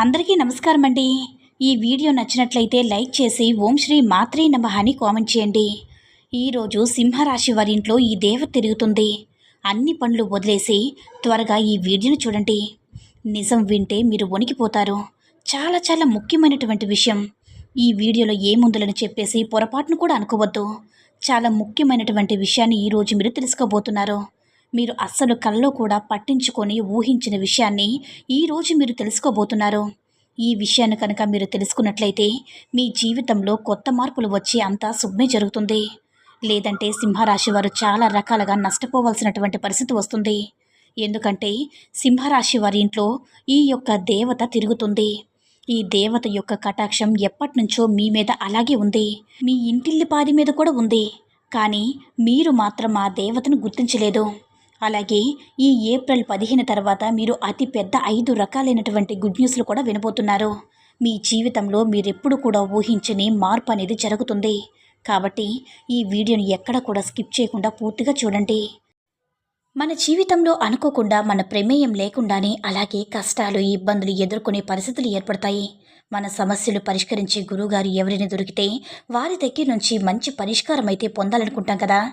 అందరికీ నమస్కారం అండి. ఈ వీడియో నచ్చినట్లయితే లైక్ చేసి ఓం శ్రీ మాత్రే నమ అని కామెంట్ చేయండి. ఈరోజు సింహరాశి వారి ఇంట్లో ఈ దేవ తిరుగుతుంది. అన్ని పనులు వదిలేసి త్వరగా ఈ వీడియోను చూడండి. నిజం వింటే మీరు వణికిపోతారు. చాలా చాలా ముఖ్యమైనటువంటి విషయం. ఈ వీడియోలో ఏముందులని చెప్పేసి పొరపాటును కూడా అనుకోవద్దు. చాలా ముఖ్యమైనటువంటి విషయాన్ని ఈరోజు మీరు తెలుసుకోబోతున్నారు. మీరు అస్సలు కల్లో కూడా పట్టించుకొని ఊహించిన విషయాన్ని ఈరోజు మీరు తెలుసుకోబోతున్నారు. ఈ విషయాన్ని కనుక మీరు తెలుసుకున్నట్లయితే మీ జీవితంలో కొత్త మార్పులు వచ్చి అంతా శుభ్మే జరుగుతుంది. లేదంటే సింహరాశి వారు చాలా రకాలుగా నష్టపోవాల్సినటువంటి పరిస్థితి వస్తుంది. ఎందుకంటే సింహరాశి వారి ఇంట్లో ఈ యొక్క దేవత తిరుగుతుంది. ఈ దేవత యొక్క కటాక్షం ఎప్పటి నుంచో మీ మీద అలాగే ఉంది. మీ ఇంటిల్లిపాది మీద కూడా ఉంది. కానీ మీరు మాత్రం ఆ దేవతను గుర్తించలేదు. అలాగే ఈ ఏప్రిల్ పదిహేను తర్వాత మీరు అతి పెద్ద ఐదు రకాలైనటువంటి గుడ్ న్యూస్లు కూడా వినబోతున్నారు. మీ జీవితంలో మీరెప్పుడు కూడా ఊహించని మార్పు అనేది జరుగుతుంది. కాబట్టి ఈ వీడియోని ఎక్కడ కూడా స్కిప్ చేయకుండా పూర్తిగా చూడండి. మన జీవితంలో అనుకోకుండా మన ప్రమేయం లేకుండానే అలాగే కష్టాలు ఇబ్బందులు ఎదుర్కొనే పరిస్థితులు ఏర్పడతాయి. మన సమస్యలు పరిష్కరించే గురువుగారు ఎవరైనా దొరికితే వారి దగ్గర నుంచి మంచి పరిష్కారం అయితే పొందాలనుకుంటాం కదా.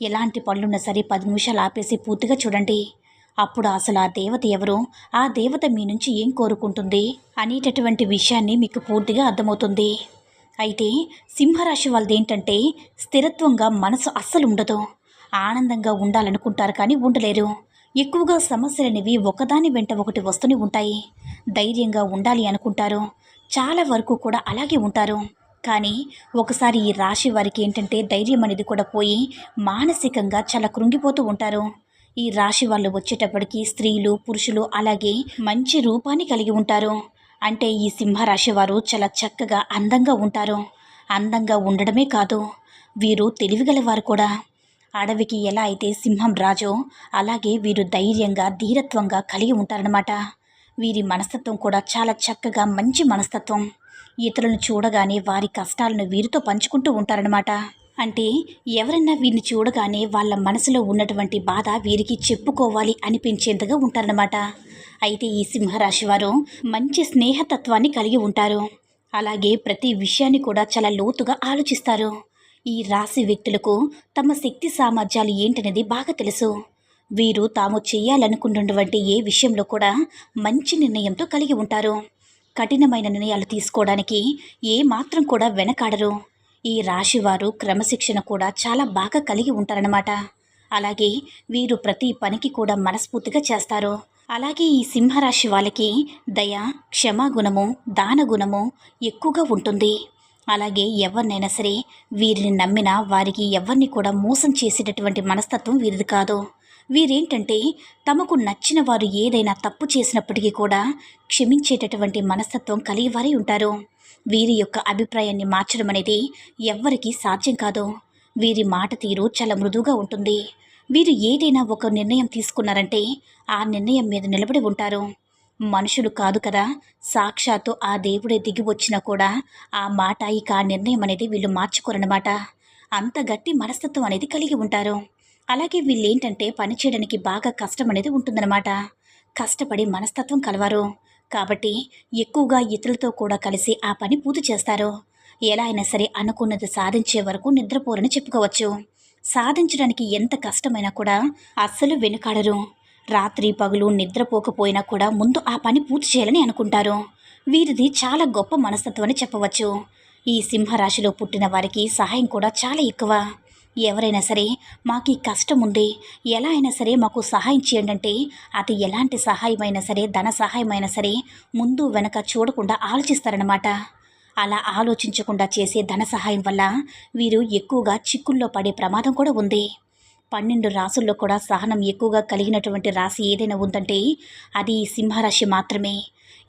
ఎలాంటి పళ్ళున్నా సరే పది నిమిషాలు ఆపేసి పూర్తిగా చూడండి. అప్పుడు అసలు ఆ దేవత ఎవరు ఆ దేవత మీ నుంచి ఏం కోరుకుంటుంది అనేటటువంటి విషయాన్ని మీకు పూర్తిగా అర్థమవుతుంది. అయితే సింహరాశి వాళ్ళది ఏంటంటే స్థిరత్వంగా మనసు అస్సలు ఉండదు. ఆనందంగా ఉండాలనుకుంటారు కానీ ఉండలేరు. ఎక్కువగా సమస్యలనేవి ఒకదాని వెంట ఒకటి వస్తూనే ఉంటాయి. ధైర్యంగా ఉండాలి అనుకుంటారు. చాలా వరకు కూడా అలాగే ఉంటారు. కానీ ఒకసారి ఈ రాశి వారికి ఏంటంటే ధైర్యం అనేది కూడా పోయి మానసికంగా చాలా కృంగిపోతూ ఉంటారు. ఈ రాశి వాళ్ళు వచ్చేటప్పటికి స్త్రీలు పురుషులు అలాగే మంచి రూపాన్ని కలిగి ఉంటారు. అంటే ఈ సింహరాశి వారు చాలా చక్కగా అందంగా ఉంటారు. అందంగా ఉండడమే కాదు వీరు తెలివిగలవారు కూడా. అడవికి ఎలా అయితే సింహం రాజో అలాగే వీరు ధైర్యంగా ధీరత్వంగా కలిగి ఉంటారనమాట వీరి మనస్తత్వం కూడా చాలా చక్కగా మంచి మనస్తత్వం. ఇతరులను చూడగానే వారి కష్టాలను వీరితో పంచుకుంటూ ఉంటారనమాట అంటే ఎవరన్నా వీరిని చూడగానే వాళ్ళ మనసులో ఉన్నటువంటి బాధ వీరికి చెప్పుకోవాలి అనిపించేంతగా ఉంటారనమాట అయితే ఈ సింహరాశి వారు మంచి స్నేహతత్వాన్ని కలిగి ఉంటారు. అలాగే ప్రతి విషయాన్ని కూడా చాలా లోతుగా ఆలోచిస్తారు. ఈ రాశి వ్యక్తులకు తమ శక్తి సామర్థ్యాలు ఏంటనేది బాగా తెలుసు. వీరు తాము చేయాలనుకున్నటువంటి ఏ విషయంలో కూడా మంచి నిర్ణయంతో కలిగి ఉంటారు. కఠినమైన నిర్ణయాలు తీసుకోవడానికి ఏ మాత్రం కూడా వెనకాడరు. ఈ రాశివారు క్రమశిక్షణ కూడా చాలా బాగా కలిగి ఉంటారన్నమాట. అలాగే వీరు ప్రతి పనికి కూడా మనస్ఫూర్తిగా చేస్తారు. అలాగే ఈ సింహరాశి వాళ్ళకి దయ క్షమాగుణము దానగుణము ఎక్కువగా ఉంటుంది. అలాగే ఎవరినైనా సరే వీరిని నమ్మినా వారికి ఎవరిని కూడా మోసం చేసేటటువంటి మనస్తత్వం వీరిది కాదు. వీరేంటంటే తమకు నచ్చిన వారు ఏదైనా తప్పు చేసినప్పటికీ కూడా క్షమించేటటువంటి మనస్తత్వం కలిగివారై ఉంటారు. వీరి యొక్క అభిప్రాయాన్ని మార్చడం అనేది ఎవ్వరికీ సాధ్యం కాదు. వీరి మాట తీరు చాలా మృదువుగా ఉంటుంది. వీరు ఏదైనా ఒక నిర్ణయం తీసుకున్నారంటే ఆ నిర్ణయం మీద నిలబడి ఉంటారు. మనుషులు కాదు కదా సాక్షాత్తు ఆ దేవుడే దిగి వచ్చినా కూడా ఆ మాట ఇక ఆ నిర్ణయం అనేది వీళ్ళు మార్చుకోరన్నమాట. అంత గట్టి మనస్తత్వం అనేది కలిగి ఉంటారు. అలాగే వీళ్ళేంటంటే పని చేయడానికి బాగా కష్టం అనేది ఉంటుందన్నమాట. కష్టపడి మనస్తత్వం కలవారు. కాబట్టి ఎక్కువగా ఇతరులతో కూడా కలిసి ఆ పని పూర్తి చేస్తారు. ఎలా అయినా సరే అనుకున్నది సాధించే వరకు నిద్రపోరని చెప్పుకోవచ్చు. సాధించడానికి ఎంత కష్టమైనా కూడా అస్సలు వెనుకాడరు. రాత్రి పగులు నిద్రపోకపోయినా కూడా ముందు ఆ పని పూర్తి చేయాలని అనుకుంటారు. వీరిది చాలా గొప్ప మనస్తత్వం అని చెప్పవచ్చు. ఈ సింహరాశిలో పుట్టిన వారికి సహాయం కూడా చాలా ఎక్కువ. ఎవరైనా సరే మాకు ఈ కష్టం ఉంది ఎలా అయినా సరే మాకు సహాయం చేయండి అంటే అది ఎలాంటి సహాయమైనా సరే ధన సహాయమైనా సరే ముందు వెనక చూడకుండా ఆలోచిస్తారనమాట అలా ఆలోచించకుండా చేసే ధన సహాయం వల్ల వీరు ఎక్కువగా చిక్కుల్లో పడే ప్రమాదం కూడా ఉంది. పన్నెండు రాసుల్లో కూడా సహనం ఎక్కువగా కలిగినటువంటి రాశి ఏదైనా ఉందంటే అది సింహరాశి మాత్రమే.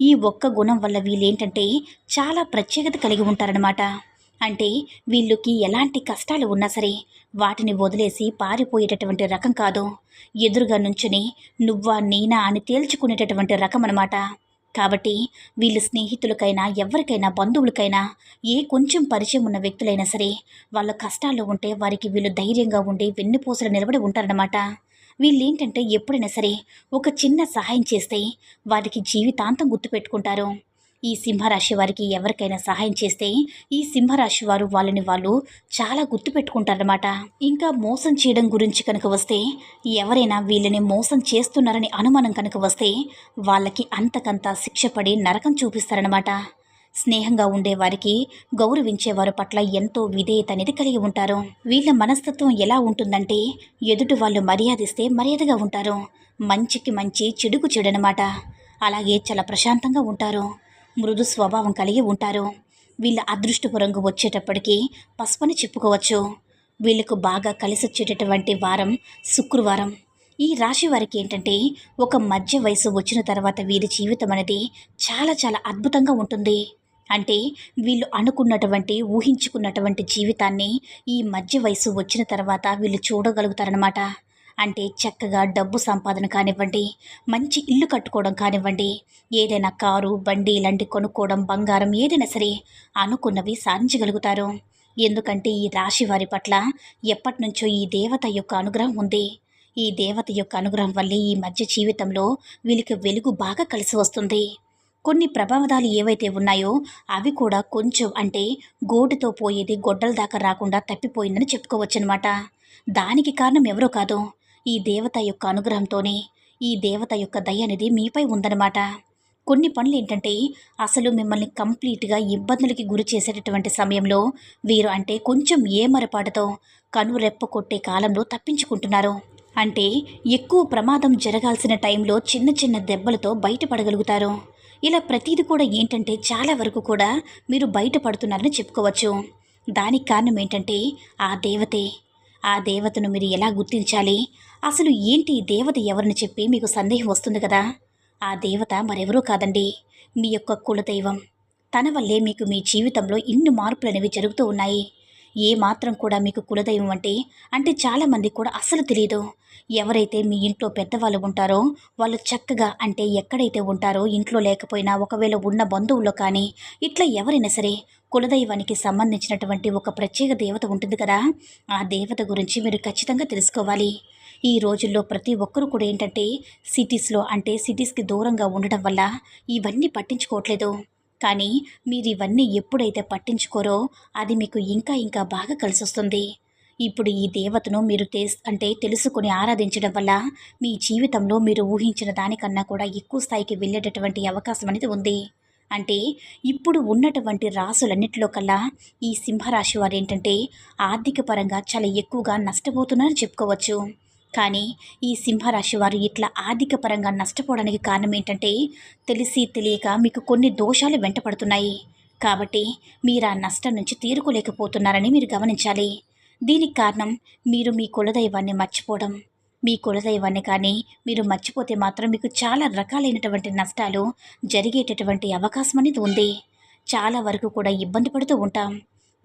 ఈ ఒక్క గుణం వల్ల వీళ్ళేంటంటే చాలా ప్రత్యేకత కలిగి ఉంటారనమాట అంటే వీళ్ళకి ఎలాంటి కష్టాలు ఉన్నా సరే వాటిని వదిలేసి పారిపోయేటటువంటి రకం కాదు. ఎదురుగా నుంచుని నువ్వా నేనా అని తేల్చుకునేటటువంటి రకం అనమాట కాబట్టి వీళ్ళు స్నేహితులకైనా ఎవరికైనా బంధువులకైనా ఏ కొంచెం పరిచయం ఉన్న వ్యక్తులైనా సరే వాళ్ళ కష్టాల్లో ఉంటే వారికి వీళ్ళు ధైర్యంగా ఉండి వెన్నుపూసలు నిలబడి ఉంటారన్నమాట. వీళ్ళేంటంటే ఎప్పుడైనా సరే ఒక చిన్న సహాయం చేస్తే వారికి జీవితాంతం గుర్తుపెట్టుకుంటారు. ఈ సింహరాశి వారికి ఎవరికైనా సహాయం చేస్తే ఈ సింహరాశి వారు వాళ్ళని వాళ్ళు చాలా గుర్తుపెట్టుకుంటారనమాట ఇంకా మోసం చేయడం గురించి కనుక వస్తే ఎవరైనా వీళ్ళని మోసం చేస్తున్నారని అనుమానం కనుక వస్తే వాళ్ళకి అంతకంత శిక్ష పడి నరకం చూపిస్తారనమాట స్నేహంగా ఉండేవారికి గౌరవించేవారి పట్ల ఎంతో విధేయత అనేది కలిగి ఉంటారు. వీళ్ళ మనస్తత్వం ఎలా ఉంటుందంటే ఎదుటి వాళ్ళు మర్యాదిస్తే మర్యాదగా ఉంటారు. మంచికి మంచి చెడుకు చెడనమాట అలాగే చాలా ప్రశాంతంగా ఉంటారు. మృదు స్వభావం కలిగి ఉంటారు. వీళ్ళ అదృష్టపు రంగు వచ్చేటప్పటికీ పసుపని చెప్పుకోవచ్చు. వీళ్ళకు బాగా కలిసి వచ్చేటటువంటి వారం శుక్రవారం. ఈ రాశి వారికి ఏంటంటే ఒక మధ్య వయసు వచ్చిన తర్వాత వీరి జీవితం అనేది చాలా చాలా అద్భుతంగా ఉంటుంది. అంటే వీళ్ళు అనుకున్నటువంటి ఊహించుకున్నటువంటి జీవితాన్ని ఈ మధ్య వయసు వచ్చిన తర్వాత వీళ్ళు చూడగలుగుతారనమాట అంటే చక్కగా డబ్బు సంపాదన కానివ్వండి మంచి ఇల్లు కట్టుకోవడం కానివ్వండి ఏదైనా కారు బండి ఇలాంటి కొనుక్కోవడం బంగారం ఏదైనా సరే అనుకున్నవి సాధించగలుగుతారు. ఎందుకంటే ఈ రాశి వారి పట్ల ఎప్పటి నుంచో ఈ దేవత యొక్క అనుగ్రహం ఉంది. ఈ దేవత యొక్క అనుగ్రహం వల్లే ఈ మధ్య జీవితంలో వీళ్ళకి వెలుగు బాగా కలిసి వస్తుంది. కొన్ని ప్రభావాలు ఏవైతే ఉన్నాయో అవి కూడా కొంచెం అంటే గోటుతో పోయేది గొడ్డల దాకా రాకుండా తప్పిపోయిందని చెప్పుకోవచ్చనమాట దానికి కారణం ఎవరో కాదు. ఈ దేవత యొక్క అనుగ్రహంతోనే ఈ దేవత యొక్క దయ అనేది మీపై ఉందన్నమాట. కొన్ని పనులు ఏంటంటే అసలు మిమ్మల్ని కంప్లీట్గా ఇబ్బందులకి గురి చేసేటటువంటి సమయంలో వీరు అంటే కొంచెం ఏమరపాటుతో కనురెప్ప కొట్టే కాలంలో తప్పించుకుంటున్నారు. అంటే ఎక్కువ ప్రమాదం జరగాల్సిన టైంలో చిన్న చిన్న దెబ్బలతో బయటపడగలుగుతారు. ఇలా ప్రతిదీ కూడా ఏంటంటే చాలా వరకు కూడా మీరు బయటపడుతున్నారని చెప్పుకోవచ్చు. దానికి కారణం ఏంటంటే ఆ దేవతే ఆ దేవతను మీరు ఎలా గుర్తించాలి? అసలు ఏంటి ఈ దేవత ఎవరిని చెప్పి మీకు సందేహం వస్తుంది కదా? ఆ దేవత మరెవరూ కాదండి. మీ యొక్క కులదైవం. తన వల్లే మీకు మీ జీవితంలో ఇన్ని మార్పులు అనేవి జరుగుతూ ఉన్నాయి. ఏ మాత్రం కూడా మీకు కులదైవం అంటే అంటే చాలామంది కూడా అసలు తెలియదు ఎవరైతే మీ ఇంట్లో పెద్దవాళ్ళు ఉంటారో వాళ్ళు చక్కగా అంటే ఎక్కడైతే ఉంటారో ఇంట్లో లేకపోయినా ఒకవేళ ఉన్న బంధువుల్లో కానీ ఇట్లా ఎవరైనా సరే కులదైవానికి సంబంధించినటువంటి ఒక ప్రత్యేక దేవత ఉంటుంది కదా. ఆ దేవత గురించి మీరు ఖచ్చితంగా తెలుసుకోవాలి. ఈ రోజుల్లో ప్రతి ఒక్కరూ కూడా ఏంటంటే సిటీస్లో అంటే సిటీస్కి దూరంగా ఉండడం వల్ల ఇవన్నీ పట్టించుకోవట్లేదు. కానీ మీరు ఇవన్నీ ఎప్పుడైతే పట్టించుకోరో అది మీకు ఇంకా ఇంకా బాగా కలిసొస్తుంది. ఇప్పుడు ఈ దేవతను మీరు తే అంటే తెలుసుకొని ఆరాధించడం వల్ల మీ జీవితంలో మీరు ఊహించిన దానికన్నా కూడా ఎక్కువ స్థాయికి వెళ్ళేటటువంటి అవకాశం అనేది ఉంది. అంటే ఇప్పుడు ఉన్నటువంటి రాసులన్నిటిలో కల్లా ఈ సింహరాశి వారు ఏంటంటే ఆర్థిక పరంగా చాలా ఎక్కువగా నష్టపోతున్నారని చెప్పుకోవచ్చు. కానీ ఈ సింహరాశి వారు ఇట్లా ఆర్థిక పరంగా నష్టపోవడానికి కారణం ఏంటంటే తెలిసి తెలియక మీకు కొన్ని దోషాలు వెంటపడుతున్నాయి. కాబట్టి మీరు ఆ నష్టం నుంచి తీరుకోలేకపోతున్నారని మీరు గమనించాలి. దీనికి కారణం మీరు మీ కులదైవాన్ని మర్చిపోవడం. మీ కులదైవాన్ని కానీ మీరు మర్చిపోతే మాత్రం మీకు చాలా రకాలైనటువంటి నష్టాలు జరిగేటటువంటి అవకాశం అనేది ఉంది. చాలా వరకు కూడా ఇబ్బంది పడుతూ ఉంటాం.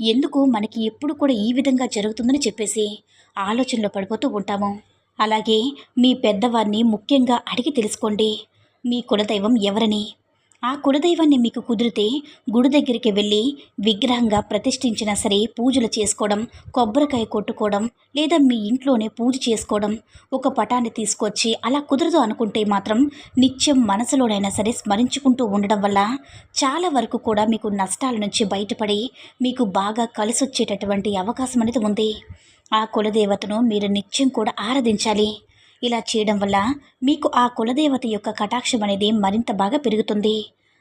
ఎందుకు? మనకి ఎప్పుడు కూడా ఈ విధంగా జరుగుతుందని చెప్పేసి ఆలోచనలో పడిపోతూ ఉంటాము. అలాగే మీ పెద్దవారిని ముఖ్యంగా అడిగి తెలుసుకోండి. మీ కులదైవం ఎవరని? ఆ కులదైవాన్ని మీకు కుదిరితే గుడి దగ్గరికి వెళ్ళి విగ్రహంగా ప్రతిష్ఠించినా సరే పూజలు చేసుకోవడం కొబ్బరికాయ కొట్టుకోవడం లేదా మీ ఇంట్లోనే పూజ చేసుకోవడం ఒక పటాన్ని తీసుకొచ్చి అలా కుదరదు అనుకుంటే మాత్రం నిత్యం మనసులోనైనా సరే స్మరించుకుంటూ ఉండడం వల్ల చాలా వరకు కూడా మీకు నష్టాల నుంచి బయటపడి మీకు బాగా కలిసొచ్చేటటువంటి అవకాశం అనేది ఉంది. ఆ కులదేవతను మీరు నిత్యం కూడా ఆరాధించాలి. ఇలా చేయడం వల్ల మీకు ఆ కులదేవత యొక్క కటాక్షం అనేది మరింత బాగా పెరుగుతుంది.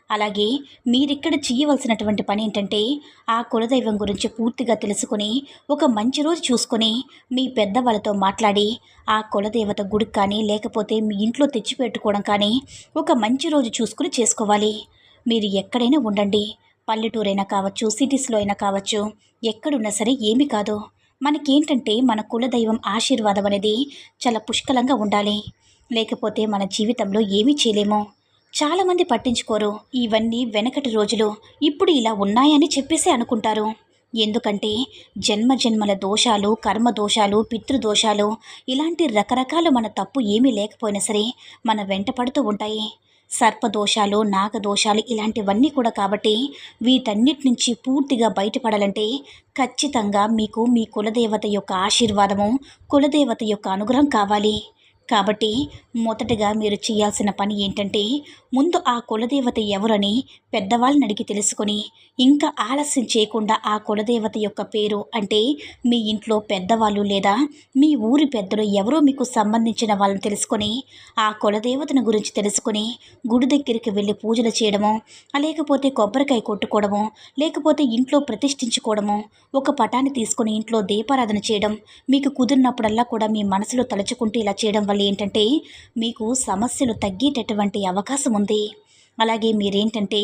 అలాగే మీరిక్కడ చేయవలసినటువంటి పని ఏంటంటే ఆ కులదైవం గురించి పూర్తిగా తెలుసుకొని ఒక మంచి రోజు చూసుకొని మీ పెద్దవాళ్ళతో మాట్లాడి ఆ కులదేవత గుడికి కానీ లేకపోతే మీ ఇంట్లో తెచ్చిపెట్టుకోవడం కానీ ఒక మంచి రోజు చూసుకుని చేసుకోవాలి. మీరు ఎక్కడైనా ఉండండి. పల్లెటూరైనా కావచ్చు సిటీస్లో అయినా కావచ్చు ఎక్కడున్నా సరే ఏమీ కాదు. మనకేంటంటే మన కులదైవం ఆశీర్వాదం అనేది చాలా పుష్కలంగా ఉండాలి. లేకపోతే మన జీవితంలో ఏమీ చేయలేము. చాలామంది పట్టించుకోరు ఇవన్నీ వెనకటి రోజులు ఇప్పుడు ఇలా ఉన్నాయని చెప్పేసి అనుకుంటారు. ఎందుకంటే జన్మ జన్మల దోషాలు కర్మ దోషాలు పితృదోషాలు ఇలాంటి రకరకాల మన తప్పు ఏమీ లేకపోయినా సరే మన వెంట పడుతూ ఉంటాయి. సర్పదోషాలు నాగదోషాలు ఇలాంటివన్నీ కూడా కాబట్టి వీటన్నిటి నుంచి పూర్తిగా బయటపడాలంటే ఖచ్చితంగా మీకు మీ కులదేవత యొక్క ఆశీర్వాదము కులదేవత యొక్క అనుగ్రహం కావాలి. కాబట్టి మొదటగా మీరు చేయాల్సిన పని ఏంటంటే ముందు ఆ కులదేవత ఎవరని పెద్దవాళ్ళని అడిగి తెలుసుకొని ఇంకా ఆలస్యం చేయకుండా ఆ కులదేవత యొక్క పేరు అంటే మీ ఇంట్లో పెద్దవాళ్ళు లేదా మీ ఊరి పెద్దలు ఎవరో మీకు సంబంధించిన వాళ్ళని తెలుసుకొని ఆ కులదేవతను గురించి తెలుసుకొని గుడి దగ్గరికి వెళ్ళి పూజలు చేయడము లేకపోతే కొబ్బరికాయ కొట్టుకోవడము లేకపోతే ఇంట్లో ప్రతిష్ఠించుకోవడము ఒక పటాన్ని తీసుకొని ఇంట్లో దీపారాధన చేయడం మీకు కుదిరినప్పుడల్లా కూడా మీ మనసులో తలుచుకుంటూ ఇలా చేయడం వల్ల ఏంటంటే మీకు సమస్యలు తగ్గేటటువంటి అవకాశం ఉంది. అలాగే మీరేంటంటే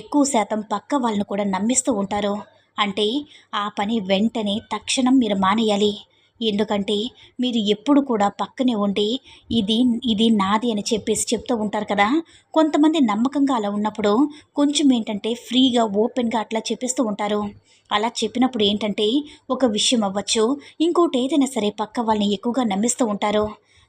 ఎక్కువ శాతం పక్క వాళ్ళను కూడా నమ్మిస్తూ ఉంటారు. అంటే ఆ పని వెంటనే తక్షణం మీరు మానేయాలి. ఎందుకంటే మీరు ఎప్పుడు కూడా పక్కనే ఉండి ఇది ఇది నాది అని చెప్పేసి చెప్తూ ఉంటారు కదా. కొంతమంది నమ్మకంగా అలా ఉన్నప్పుడు కొంచెం ఏంటంటే ఫ్రీగా ఓపెన్గా అట్లా చెప్పిస్తూ ఉంటారు. అలా చెప్పినప్పుడు ఏంటంటే ఒక విషయం అవ్వచ్చు. ఇంకోటి ఏదైనా సరే పక్క వాళ్ళని ఎక్కువగా నమ్మిస్తూ ఉంటారు.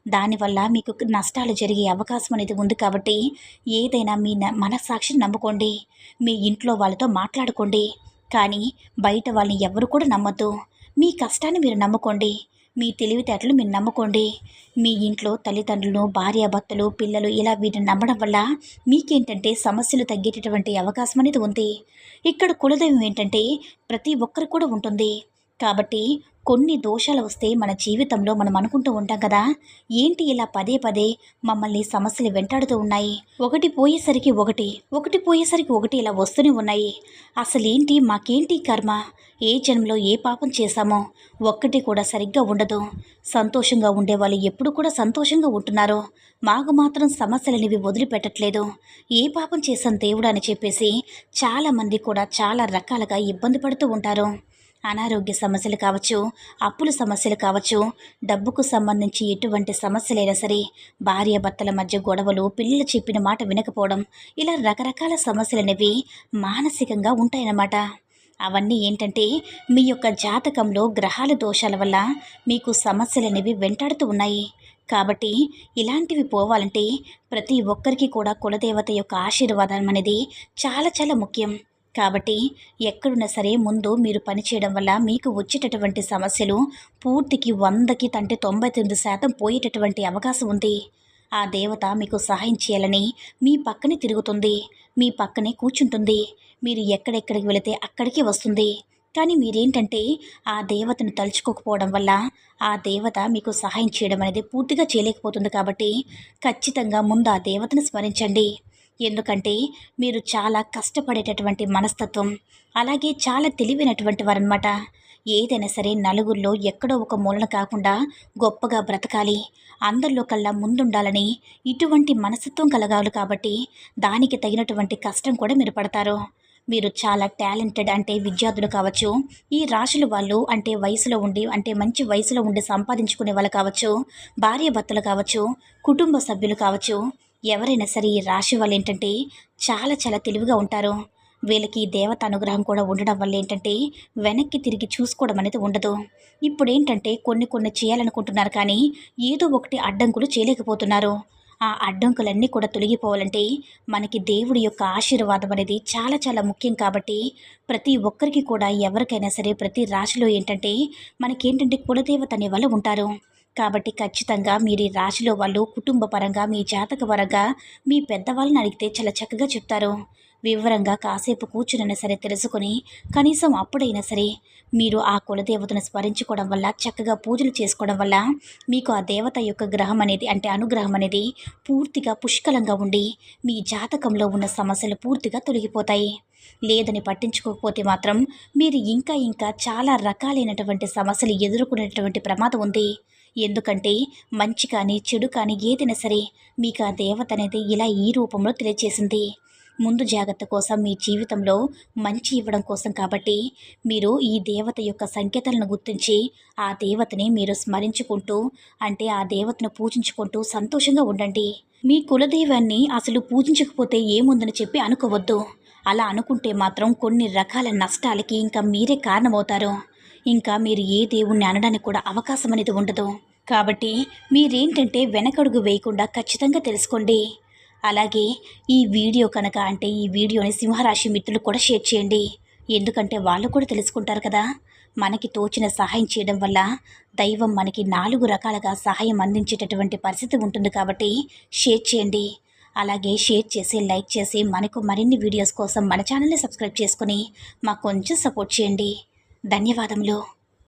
దానివల్ల మీకు నష్టాలు జరిగే అవకాశం అనేది ఉంది కాబట్టి ఏదైనా మీ న- మనస్సాక్షిని నమ్ముకోండి. మీ ఇంట్లో వాళ్ళతో మాట్లాడుకోండి. కానీ బయట వాళ్ళని ఎవరు కూడా నమ్మొద్దు. మీ కష్టాన్ని మీరు నమ్ముకోండి. మీ తెలివితేటలు మీరు నమ్ముకోండి. మీ ఇంట్లో తల్లిదండ్రులు భార్యాభర్తలు పిల్లలు ఇలా వీటిని నమ్మడం వల్ల మీకేంటంటే సమస్యలు తగ్గేటటువంటి అవకాశం అనేది ఉంది. ఇక్కడ కులదైవం ఏంటంటే ప్రతి ఒక్కరు కూడా ఉంటుంది. కాబట్టి కొన్ని దోషాలు వస్తే మన జీవితంలో మనం అనుకుంటూ ఉంటాం కదా. ఏంటి ఇలా పదే పదే మమ్మల్ని సమస్యలు వెంటాడుతూ ఉన్నాయి? ఒకటి పోయేసరికి ఒకటి ఒకటి పోయేసరికి ఒకటి ఇలా వస్తూనే ఉన్నాయి. అసలేంటి? మాకేంటి కర్మ? ఏ జన్మలో ఏ పాపం చేశామో ఒక్కటి కూడా సరిగ్గా ఉండదు. సంతోషంగా ఉండేవాళ్ళు ఎప్పుడు కూడా సంతోషంగా ఉంటున్నారు. మాకు మాత్రం సమస్యలనేవి వదిలిపెట్టట్లేదు. ఏ పాపం చేశాను దేవుడు అని చెప్పేసి చాలామంది కూడా చాలా రకాలుగా ఇబ్బంది పడుతూ ఉంటారు. అనారోగ్య సమస్యలు కావచ్చు అప్పుల సమస్యలు కావచ్చు డబ్బుకు సంబంధించి ఎటువంటి సమస్యలైనా సరే భార్య భర్తల మధ్య గొడవలు పిల్లలు చెప్పిన మాట వినకపోవడం ఇలా రకరకాల సమస్యలు అనేవి మానసికంగా ఉంటాయన్నమాట. అవన్నీ ఏంటంటే మీ యొక్క జాతకంలో గ్రహాల దోషాల వల్ల మీకు సమస్యలు అనేవి వెంటాడుతూ ఉన్నాయి. కాబట్టి ఇలాంటివి పోవాలంటే ప్రతి ఒక్కరికి కూడా కులదేవత యొక్క ఆశీర్వాదం అనేది చాలా చాలా ముఖ్యం. కాబట్టి ఎక్కడున్నా సరే ముందు మీరు పనిచేయడం వల్ల మీకు వచ్చేటటువంటి సమస్యలు పూర్తికి వందకి తంటే తొంభై తొమ్మిది శాతం పోయేటటువంటి అవకాశం ఉంది. ఆ దేవత మీకు సహాయం చేయాలని మీ పక్కనే తిరుగుతుంది. మీ పక్కనే కూర్చుంటుంది. మీరు ఎక్కడెక్కడికి వెళితే అక్కడికి వస్తుంది. కానీ మీరేంటంటే ఆ దేవతను తలుచుకోకపోవడం వల్ల ఆ దేవత మీకు సహాయం చేయడం అనేది పూర్తిగా చేయలేకపోతుంది కాబట్టి ఖచ్చితంగా ముందు ఆ దేవతను స్మరించండి. ఎందుకంటే మీరు చాలా కష్టపడేటటువంటి మనస్తత్వం అలాగే చాలా తెలివైనటువంటి వారనమాట ఏదైనా సరే నలుగురిలో ఎక్కడో ఒక మూలన కాకుండా గొప్పగా బ్రతకాలి. అందరిలో కల్లా ముందుండాలని ఇటువంటి మనస్తత్వం కలగాలి కాబట్టి దానికి తగినటువంటి కష్టం కూడా మీరు పడతారు. మీరు చాలా టాలెంటెడ్ అంటే విద్యార్థులు కావచ్చు ఈ రాశుల వాళ్ళు అంటే వయసులో ఉండి అంటే మంచి వయసులో ఉండి సంపాదించుకునే వాళ్ళు కావచ్చు భార్య భర్తలు కావచ్చు కుటుంబ సభ్యులు కావచ్చు ఎవరైనా సరే ఈ రాశి వాళ్ళు ఏంటంటే చాలా చాలా తెలివిగా ఉంటారు. వీళ్ళకి దేవత అనుగ్రహం కూడా ఉండడం వల్ల ఏంటంటే వెనక్కి తిరిగి చూసుకోవడం అనేది ఉండదు. ఇప్పుడు ఏంటంటే కొన్ని కొన్ని చేయాలనుకుంటున్నారు కానీ ఏదో ఒకటి అడ్డంకులు చేయలేకపోతున్నారు. ఆ అడ్డంకులన్నీ కూడా తొలగిపోవాలంటే మనకి దేవుడి యొక్క ఆశీర్వాదం అనేది చాలా చాలా ముఖ్యం కాబట్టి ప్రతి ఒక్కరికి కూడా ఎవరికైనా సరే ప్రతి రాశిలో ఏంటంటే మనకేంటంటే కులదేవత అనే వాళ్ళు ఉంటారు. కాబట్టి ఖచ్చితంగా మీరు ఈ రాశిలో వాళ్ళు కుటుంబ పరంగా మీ జాతక పరంగా మీ పెద్దవాళ్ళని అడిగితే చాలా చక్కగా చెప్తారు. వివరంగా కాసేపు కూర్చునైనా సరే తెలుసుకొని కనీసం అప్పుడైనా సరే మీరు ఆ కులదేవతను స్మరించుకోవడం వల్ల చక్కగా పూజలు చేసుకోవడం వల్ల మీకు ఆ దేవత యొక్క గ్రహం అనేది అంటే అనుగ్రహం అనేది పూర్తిగా పుష్కలంగా ఉండి మీ జాతకంలో ఉన్న సమస్యలు పూర్తిగా తొలగిపోతాయి. లేదని పట్టించుకోకపోతే మాత్రం మీరు ఇంకా ఇంకా చాలా రకాలైనటువంటి సమస్యలు ఎదుర్కొనేటటువంటి ప్రమాదం ఉంది. ఎందుకంటే మంచి కానీ చెడు కానీ ఏదైనా సరే మీకు ఆ దేవత అనేది ఇలా ఈ రూపంలో తెలియజేసింది ముందు జాగ్రత్త కోసం మీ జీవితంలో మంచి ఇవ్వడం కోసం కాబట్టి మీరు ఈ దేవత యొక్క సంకేతాలను గుర్తించి ఆ దేవతని మీరు స్మరించుకుంటూ అంటే ఆ దేవతను పూజించుకుంటూ సంతోషంగా ఉండండి. మీ కులదైవాన్ని అసలు పూజించకపోతే ఏముందని చెప్పి అనుకోవద్దు. అలా అనుకుంటే మాత్రం కొన్ని రకాల నష్టాలకి ఇంకా మీరే కారణమవుతారు. ఇంకా మీరు ఏ దేవుణ్ణి అనడానికి కూడా అవకాశం అనేది ఉండదు. కాబట్టి మీరేంటంటే వెనకడుగు వేయకుండా ఖచ్చితంగా తెలుసుకోండి. అలాగే ఈ వీడియో కనుక అంటే ఈ వీడియోని సింహరాశి మిత్రులు కూడా షేర్ చేయండి. ఎందుకంటే వాళ్ళు కూడా తెలుసుకుంటారు కదా. మనకి తోచిన సహాయం చేయడం వల్ల దైవం మనకి నాలుగు రకాలుగా సహాయం అందించేటటువంటి పరిస్థితి ఉంటుంది కాబట్టి షేర్ చేయండి. అలాగే షేర్ చేసి లైక్ చేసి మనకు మరిన్ని వీడియోస్ కోసం మన ఛానల్ని సబ్స్క్రైబ్ చేసుకుని మాకు కొంచెం సపోర్ట్ చేయండి. ధన్యవాదములు.